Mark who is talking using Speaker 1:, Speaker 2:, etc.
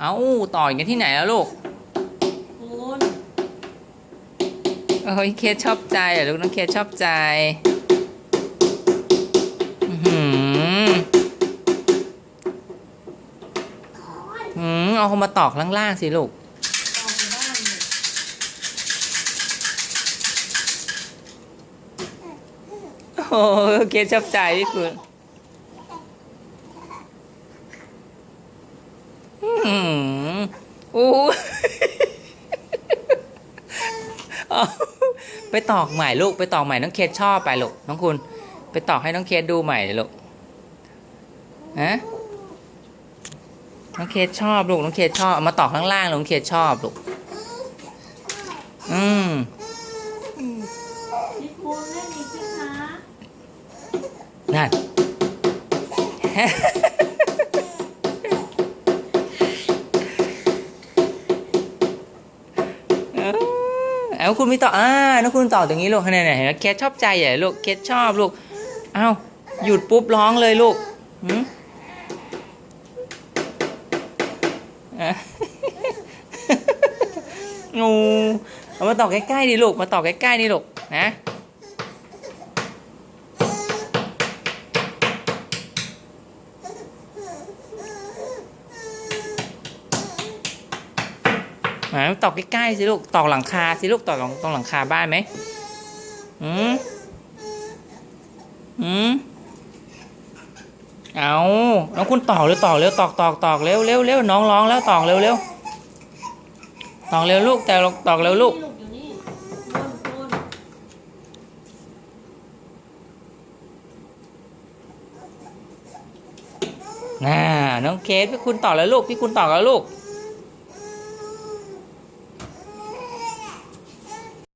Speaker 1: เอ้าต่อยกันที่ไหนแล้วลูก
Speaker 2: คุณ
Speaker 1: โอ้ยเคสชอบใจเหรอลูกน้องเคสชอบใจอื้อหืออืมเอาเขามาตอกล่างๆสิลูก
Speaker 2: ออกจากบ้านเลย
Speaker 1: โอ้ยเคสชอบใจพี่คุณ อืมอู้เอาไปตอกใหม่ลูกไปตอกใหม่น้องเคสชอบไปลูกน้องคุณ ไปตอกให้น้องเคสดูใหม่เลยลูกฮะน้องเคสชอบลูกน้องเคสชอบเอามาตอกข้างล่างลูกน้องเคสชอบลูกอืม
Speaker 2: พี่คุณเล่นอีกสิคะ
Speaker 1: นั่ เอาคุณไม่ต่ออ่าน้องคุณต่อตรงนี้ลูกเนี่ยเนี่ยเห็นไหมเคสชอบใจใหญ่ลูกเคสชอบลูกเอ้าหยุดปุ๊บร้องเลยลูกหืมอะงูเอามาต่อใกล้ๆดิลูกมาต่อใกล้ๆดิลูกนะ ไหนตอกใกล้ๆสิลูกตอกหลังคาสิลูกตอกตรงตรงหลังคาบ้านไหมอืมอืมเอาน้องคุณตอกเร็วตอกเร็วตอกตอกตอกเร็วเร็วเร็วน้องร้องแล้วตอกเร็วเร็วตอกเร็วลูกแต่ตอกเร็วลูก
Speaker 2: น่า
Speaker 1: น้องเคสพี่คุณตอกแล้วลูกพี่คุณตอกแล้วลูก